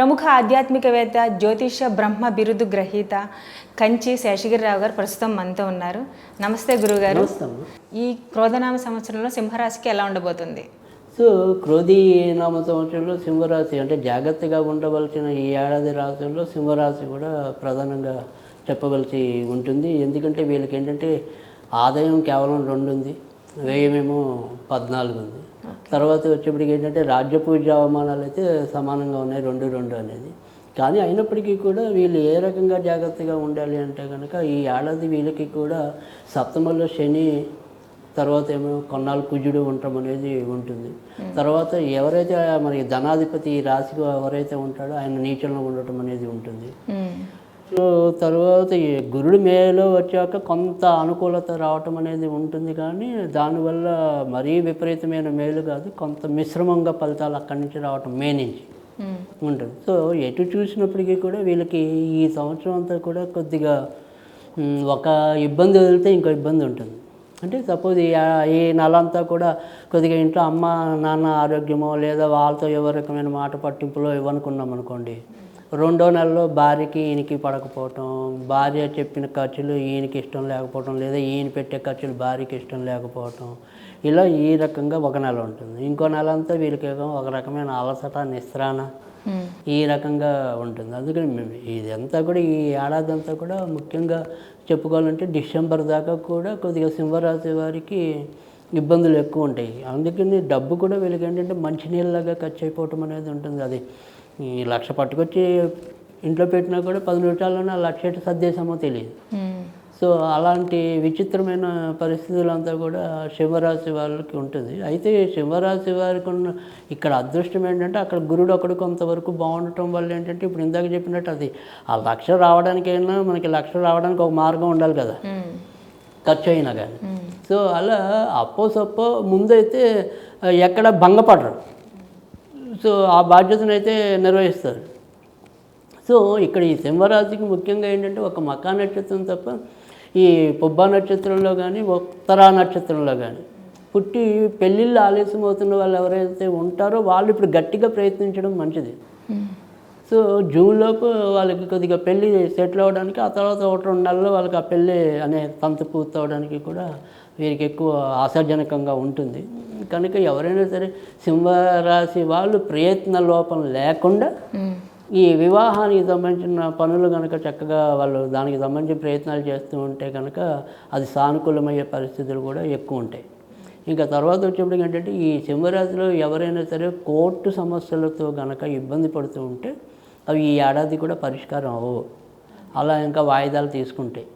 ప్రముఖ ఆధ్యాత్మికవేత్త జ్యోతిష బ్రహ్మ బిరుదు గ్రహీత కంచి శేషగిరిరావు గారు ప్రస్తుతం మనతో ఉన్నారు. నమస్తే గురుగారు. ఈ క్రోధనామ సంవత్సరంలో సింహరాశికి ఎలా ఉండబోతుంది? సో క్రోధి నామ సంవత్సరంలో సింహరాశి అంటే జాగ్రత్తగా ఉండవలసిన ఈ ఏడాది రాశుల్లో సింహరాశి కూడా ప్రధానంగా చెప్పవలసి ఉంటుంది. ఎందుకంటే వీళ్ళకి ఏంటంటే ఆదాయం కేవలం రెండు ఉంది వ్యయమేమో పద్నాలుగు ఉంది తర్వాత వచ్చేప్పటికి ఏంటంటే రాజ్య పూజ అవమానాలు అయితే సమానంగా ఉన్నాయి రెండు రెండు అనేది. కానీ అయినప్పటికీ కూడా వీళ్ళు ఏ రకంగా జాగ్రత్తగా ఉండాలి అంటే కనుక ఈ ఏడాది వీళ్ళకి కూడా సప్తమంలో శని తర్వాత ఏమో కొన్నాళ్ళు కుజుడు ఉండటం అనేది ఉంటుంది. తర్వాత ఎవరైతే మరి ధనాధిపతి ఈ రాశికి ఎవరైతే ఉంటాడో ఆయన నీచంలో ఉండటం అనేది ఉంటుంది. తర్వాత ఈ గురుడు మేలో వచ్చాక కొంత అనుకూలత రావటం అనేది ఉంటుంది కానీ దానివల్ల మరీ విపరీతమైన మేలు కాదు కొంత మిశ్రమంగా ఫలితాలు అక్కడి నుంచి రావటం మే నుంచి. ఉంటుంది సో ఎటు చూసినప్పటికీ కూడా వీళ్ళకి ఈ సంవత్సరం అంతా కూడా కొద్దిగా ఒక ఇబ్బంది వదిలితే ఇంకో ఇబ్బంది ఉంటుంది అంటే సపోజ్ ఈ ఈ నెల అంతా కూడా కొద్దిగా ఇంట్లో అమ్మ నాన్న ఆరోగ్యమో లేదా వాళ్ళతో ఎవరి రకమైన మాట పట్టింపులో ఇవ్వనుకున్నాం అనుకోండి రెండో నెలలో భార్యకి ఈయనకి పడకపోవటం భార్య చెప్పిన ఖర్చులు ఈయనకి ఇష్టం లేకపోవటం లేదా ఈయన పెట్టే ఖర్చులు భార్యకి ఇష్టం లేకపోవటం ఇలా ఈ రకంగా ఒక నెల ఉంటుంది. ఇంకో నెల అంతా వీళ్ళకి ఒక రకమైన అలసట నిస్త్రాణ మ్మ్. ఈ రకంగా ఉంటుంది. అందుకని మేము ఇదంతా కూడా ఈ ఏడాది అంతా కూడా ముఖ్యంగా చెప్పుకోవాలంటే డిసెంబర్ దాకా కూడా కొద్దిగా సింహరాశి వారికి ఇబ్బందులు ఎక్కువ ఉంటాయి. అందుకని డబ్బు కూడా వీళ్ళకి ఏంటంటే మంచినీళ్ళలాగా ఖర్చు అయిపోవటం అనేది ఉంటుంది. అది ఈ లక్ష పట్టుకొచ్చి ఇంట్లో పెట్టినా కూడా పది నిమిషాల్లోనే ఆ లక్ష ఎటు సర్దేశామో తెలియదు. సో అలాంటి విచిత్రమైన పరిస్థితులంతా కూడా సింహరాశి వాళ్ళకి ఉంటుంది అయితే సింహరాశి వారికి ఉన్న ఇక్కడ అదృష్టం ఏంటంటే అక్కడ గురుడు ఒకడు కొంతవరకు బాగుండటం వల్ల ఏంటంటే ఇప్పుడు ఇందాక చెప్పినట్టు అది ఆ లక్ష రావడానికైనా మనకి లక్ష రావడానికి ఒక మార్గం ఉండాలి కదా. ఖర్చు అయినా కానీ. సో అలా అప్పో సప్పో ముందైతే ఎక్కడ భంగపడరు సో ఆ బాధ్యతను అయితే నిర్వహిస్తారు సో ఇక్కడ ఈ సింహరాశికి ముఖ్యంగా ఏంటంటే ఒక మకా నక్షత్రం తప్ప ఈ పుబ్బా నక్షత్రంలో కానీ ఉత్తరా నక్షత్రంలో కానీ పుట్టి పెళ్ళిళ్ళు ఆలస్యం అవుతున్న వాళ్ళు ఎవరైతే ఉంటారో వాళ్ళు ఇప్పుడు గట్టిగా ప్రయత్నించడం మంచిది. సో జూన్లోపు వాళ్ళకి కొద్దిగా పెళ్ళి సెటిల్ అవ్వడానికి ఆ తర్వాత ఒకటి రెండు నెలల్లో వాళ్ళకి ఆ పెళ్ళి అనే తంతు పూర్తి అవ్వడానికి కూడా వీరికి ఎక్కువ ఆశాజనకంగా ఉంటుంది. కనుక ఎవరైనా సరే సింహరాశి వాళ్ళు ప్రయత్న లోపం లేకుండా. ఈ వివాహానికి సంబంధించిన పనులు కనుక చక్కగా వాళ్ళు దానికి సంబంధించిన ప్రయత్నాలు చేస్తూ ఉంటే కనుక అది సానుకూలమయ్యే పరిస్థితులు కూడా ఎక్కువ ఉంటాయి. ఇంకా తర్వాత వచ్చేప్పటికి ఏంటంటే ఈ సింహరాశిలో ఎవరైనా సరే కోర్టు సమస్యలతో కనుక ఇబ్బంది పడుతూ ఉంటే అవి ఈ ఏడాది కూడా పరిష్కారం అవ్వవు. అలా ఇంకా వాయిదాలు తీసుకుంటాయి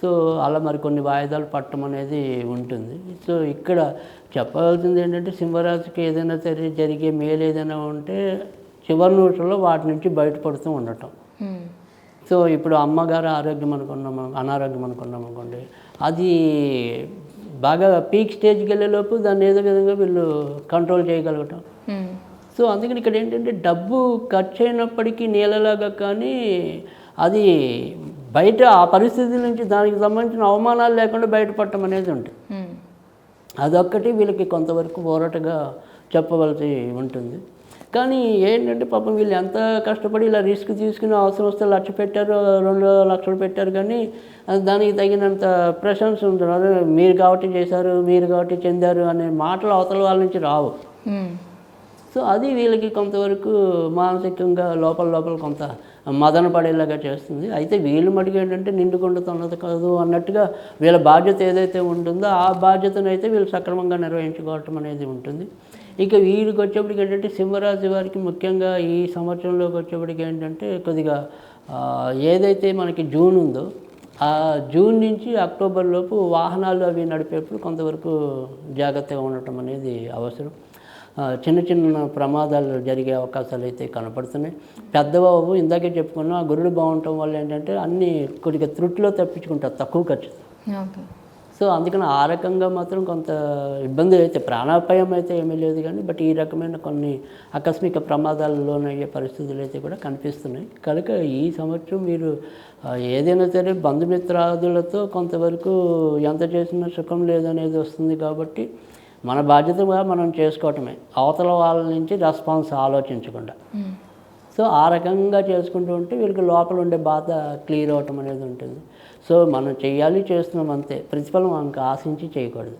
సో అలా మరి కొన్ని వాయిదాలు పట్టడం అనేది ఉంటుంది సో ఇక్కడ చెప్పవలసింది ఏంటంటే సింహరాశికి ఏదైనా సరే జరిగే మేలు ఏదైనా ఉంటే చివరి నిమిషంలో వాటి నుంచి బయటపడుతూ ఉండటం. సో ఇప్పుడు అమ్మగారు ఆరోగ్యం అనుకున్నాం అనారోగ్యం అనుకున్నాం అనుకోండి అది బాగా పీక్ స్టేజ్కి వెళ్ళేలోపు దాన్ని ఏదో విధంగా వీళ్ళు కంట్రోల్ చేయగలగటం. సో అందుకని ఇక్కడ ఏంటంటే డబ్బు ఖర్చు అయినప్పటికీ నీళ్ళలాగా కానీ అది బయట ఆ పరిస్థితి నుంచి దానికి సంబంధించిన అవమానాలు లేకుండా బయటపడటం అనేది ఉంటుంది. అదొక్కటి వీళ్ళకి కొంతవరకు ఊరటగా చెప్పవలసి ఉంటుంది కానీ ఏంటంటే పాపం వీళ్ళు ఎంత కష్టపడి ఇలా రిస్క్ తీసుకుని అవసరం వస్తే లక్ష పెట్టారు రెండు లక్షలు పెట్టారు కానీ దానికి తగినంత ప్రశంస ఉంటుంది మీరు కాబట్టి చేశారు మీరు కాబట్టి చెందారు అనే మాటలు అవతల వాళ్ళ నుంచి రావు. సో అది వీళ్ళకి కొంతవరకు మానసికంగా లోపల లోపల కొంత మదన పడేలాగా చేస్తుంది. అయితే వీళ్ళు మటుకు ఏంటంటే నిండుకొండ తొన్నది కాదు అన్నట్టుగా వీళ్ళ బాధ్యత ఏదైతే ఉంటుందో ఆ బాధ్యతను అయితే వీళ్ళు సక్రమంగా నిర్వహించుకోవటం అనేది ఉంటుంది. ఇక వీళ్ళకి వచ్చేప్పటికి ఏంటంటే సింహరాశి వారికి ముఖ్యంగా ఈ సంవత్సరంలోకి వచ్చేప్పటికి ఏంటంటే కొద్దిగా ఏదైతే మనకి జూన్ ఉందో ఆ జూన్ నుంచి అక్టోబర్ లోపు వాహనాలు అవి నడిపేప్పుడు కొంతవరకు జాగ్రత్తగా ఉండటం అనేది అవసరం. చిన్న చిన్న ప్రమాదాలు జరిగే అవకాశాలు అయితే కనపడుతున్నాయి. పెద్దబాబు ఇందాకే చెప్పుకున్నాం ఆ గురుడు బాగుండటం వల్ల ఏంటంటే అన్ని కొద్దిగా త్రుటిలో తప్పించుకుంటారు తక్కువ ఖర్చు. సో అందుకని ఆ రకంగా మాత్రం కొంత ఇబ్బంది అయితే ప్రాణాపాయం అయితే ఏమీ లేదు కానీ బట్ ఈ రకమైన కొన్ని ఆకస్మిక ప్రమాదాలు లోనయ్యే పరిస్థితులు అయితే కూడా కనిపిస్తున్నాయి. కనుక ఈ సంవత్సరం మీరు ఏదైనా సరే బంధుమిత్రాదులతో కొంతవరకు ఎంత చేసినా సుఖం లేదనేది వస్తుంది కాబట్టి మన బాధ్యతగా మనం చేసుకోవటమే. అవతల వాళ్ళ నుంచి రెస్పాన్స్ ఆలోచించకుండా. సో ఆ రకంగా చేసుకుంటూ ఉంటే వీళ్ళకి లోపల ఉండే బాధ క్లియర్ అవటం అనేది ఉంటుంది. సో మనం చేయాలి చేస్తున్నాం అంతే. ప్రతిఫలం ఇంకా ఆశించి చేయకూడదు.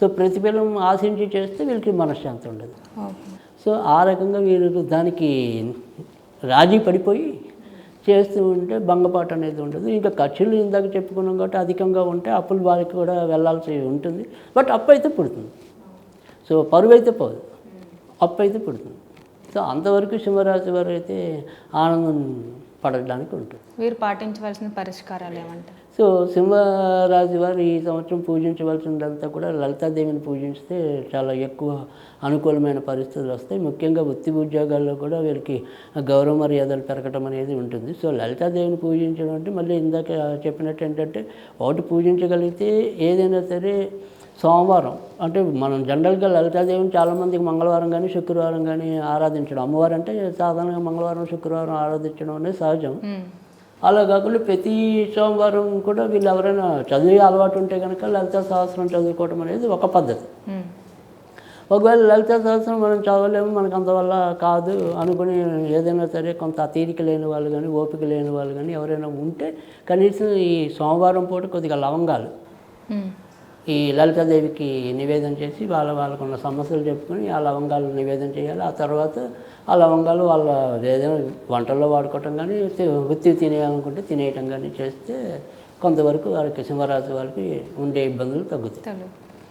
సో ప్రతిఫలం ఆశించి చేస్తే వీళ్ళకి మనశ్శాంతి ఉండదు. సో ఆ రకంగా వీళ్ళు దానికి రాజీ పడిపోయి చేస్తూ ఉంటే భంగపాటు అనేది ఉండదు. ఇంకా ఖర్చులు ఇందాక చెప్పుకున్నాం కాబట్టి అధికంగా ఉంటే అప్పుల బారికి కూడా వెళ్ళాల్సి ఉంటుంది. బట్ అప్పు అయితే పుడుతుంది. సో పరువు అయితే పోదు. అప్పు అయితే పుడుతుంది. సో అంతవరకు సింహరాశి వారు అయితే ఆనందం పడడానికి ఉంటుంది. మీరు పాటించవలసిన పరిష్కారాలు ఏమంటారు? సో సింహరాశి వారు ఈ సంవత్సరం పూజించవలసినదంతా కూడా లలితాదేవిని పూజిస్తే చాలా ఎక్కువ అనుకూలమైన పరిస్థితులు వస్తాయి. ముఖ్యంగా వృత్తి ఉద్యోగాల్లో కూడా వీరికి గౌరవ మర్యాదలు పెరగటం అనేది ఉంటుంది. సో లలితాదేవిని పూజించడం అంటే మళ్ళీ ఇందాక చెప్పినట్టు ఏంటంటే ఒకటి పూజించగలిగితే ఏదైనా సరే సోమవారం అంటే మనం జనరల్గా లలితాదేవిని చాలామందికి మంగళవారం కానీ శుక్రవారం కానీ ఆరాధించడం. అమ్మవారు అంటే సాధారణంగా మంగళవారం శుక్రవారం ఆరాధించడం అనేది సహజం. అలా కాకుండా ప్రతి సోమవారం కూడా వీళ్ళు ఎవరైనా చదివే అలవాటు ఉంటే కనుక లలిత సహస్రం చదువుకోవడం అనేది ఒక పద్ధతి. ఒకవేళ లలిత సహస్రం మనం చదవలేము మనకు అంతవల్ల కాదు అనుకుని ఏదైనా సరే కొంత తీరిక లేని వాళ్ళు కానీ ఓపిక లేని వాళ్ళు కానీ ఎవరైనా ఉంటే కనీసం ఈ సోమవారం పూట కొద్దిగా లవంగాలు. ఈ లలితాదేవికి నివేదన చేసి వాళ్ళ వాళ్ళకున్న సమస్యలు చెప్పుకొని ఆ లవంగాలు నివేదన చేయాలి. ఆ తర్వాత ఆ లవంగాలు వాళ్ళ ఏదైనా వంటల్లో వాడుకోవటం కానీ వృత్తి తినేయాలనుకుంటే తినేయటం కానీ చేస్తే కొంతవరకు వారికి సింహరాశి వారికి ఉండే ఇబ్బందులు తగ్గుతాయి.